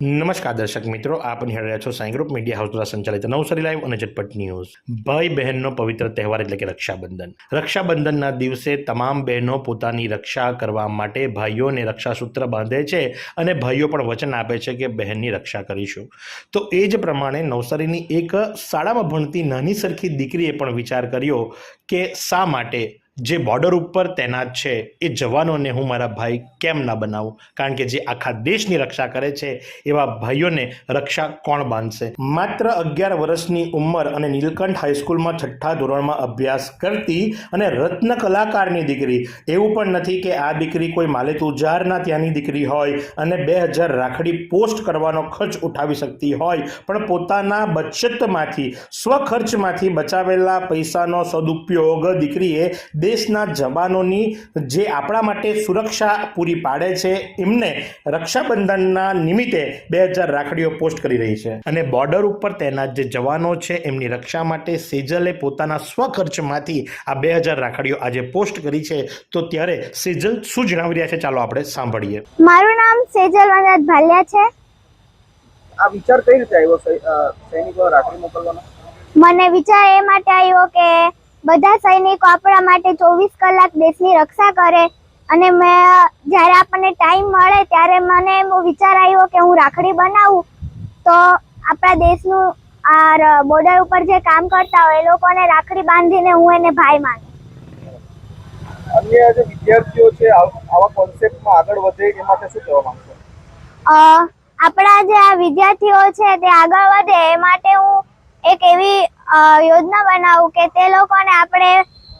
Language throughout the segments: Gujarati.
નમસ્કાર દર્શક મિત્રો, આપ નિહાળી છો સાઈ ગ્રુપ મીડિયા હાઉસ દ્વારા સંચાલિત નવસારી લાઈવ અને ઝટપટ ન્યૂઝ. ભાઈ બહેનનો પવિત્ર તહેવાર એટલે કે રક્ષાબંધન. રક્ષાબંધનના દિવસે તમામ બહેનો પોતાની રક્ષા કરવા માટે ભાઈઓને રક્ષાસૂત્ર બાંધે છે અને ભાઈઓ પણ વચન આપે છે કે બહેનની રક્ષા કરીશું. તો એ જ પ્રમાણે નવસારીની એક શાળામાં ભણતી નાની સરખી દીકરીએ પણ વિચાર કર્યો કે શા માટે જે બોર્ડર ઉપર તૈનાત છે, એ જવાનોને હું મારા ભાઈ કેમ ના બનાવું? કારણ કે જે આખા દેશની રક્ષા કરે છે, એવા ભાઈઓને રક્ષા કોણ બાંધશે? માત્ર અગિયાર વર્ષની ઉંમર અને નીલકંઠ હાઈસ્કૂલમાં છઠ્ઠા ધોરણમાં અભ્યાસ કરતી અને રત્ન કલાકારની દીકરી. એવું પણ નથી કે આ દીકરી કોઈ માલિક ઉજારના ત્યાંની દીકરી હોય અને બે હજાર રાખડી પોસ્ટ કરવાનો ખર્ચ ઉઠાવી શકતી હોય, પણ પોતાના બચતમાંથી, સ્વખર્ચમાંથી બચાવેલા પૈસાનો સદુપયોગ દીકરીએ દેશના જવાનોની જે આપણા માટે સુરક્ષા પૂરી પાડે છે એમને રક્ષાબંધનના નિમિત્તે બે હજાર રાખડીઓ પોસ્ટ કરી રહી છે. અને બોર્ડર ઉપર તૈનાત જે જવાનો છે એમની રક્ષા માટે સેજલે પોતાના સ્વખર્ચમાંથી આ બે હજાર રાખડીઓ આજે પોસ્ટ કરી છે. તો ત્યારે સેજલ શું જણાવી રહ્યા છે ચાલો આપણે સાંભળીએ. મારું નામ સેજલ વનરાજ ભાલિયા છે. આ વિચાર કઈ રીતે આવ્યો સૈનિકો રાખડી મોકલવાનો? મને વિચાર એ માટે આવ્યો કે બધા સૈનિકો આપણા માટે ચોવીસ કલાક દેશની રક્ષા કરે અને મેં જ્યારે આપણને ટાઈમ મળે ત્યારે મને એમ વિચાર આવ્યો કે હું રાખડી બનાવું તો આપણા દેશનું આ બોર્ડર ઉપર જે કામ કરતા હોય એ લોકોને રાખડી બાંધીને હું એને ભાઈ માનું. અન્ય જે વિદ્યાર્થીઓ છે આવા કોન્સેપ્ટમાં આગળ વધે એ માટે શું કહેવા માંગશો? આપણા જે આ વિદ્યાર્થીઓ છે તે આગળ વધે એ માટે હું એક એવી યોજના બનાવું કે તે લોકોને આપણે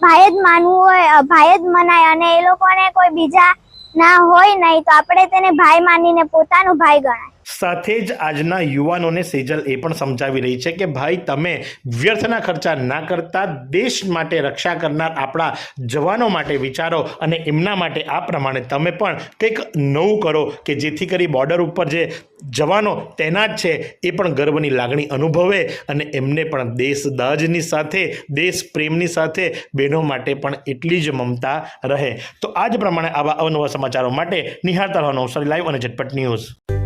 ભાઈ જ માનવું હોય ભાઈ જ મનાય અને એ લોકોને કોઈ બીજા ના હોય નહીં, તો આપણે તેને ભાઈ માનીને પોતાનું ભાઈ ગણાય. સાથે જ આજના યુવાનોને સેજલ એ પણ સમજાવી રહી છે કે ભાઈ, તમે વ્યર્થના ખર્ચા ના કરતા દેશ માટે રક્ષા કરનાર આપણા જવાનો માટે વિચારો અને એમના માટે આ પ્રમાણે તમે પણ કંઈક નવું કરો કે જેથી કરી બોર્ડર ઉપર જે જવાનો તૈનાત છે એ પણ ગર્વની લાગણી અનુભવે અને એમને પણ દેશ દાજની સાથે, દેશ પ્રેમની સાથે બહેનો માટે પણ એટલી જ મમતા રહે. તો આ જ પ્રમાણે આવા અવનવા સમાચારો માટે નિહાળતા રહો નવસારી લાઈવ અને ઝટપટ ન્યૂઝ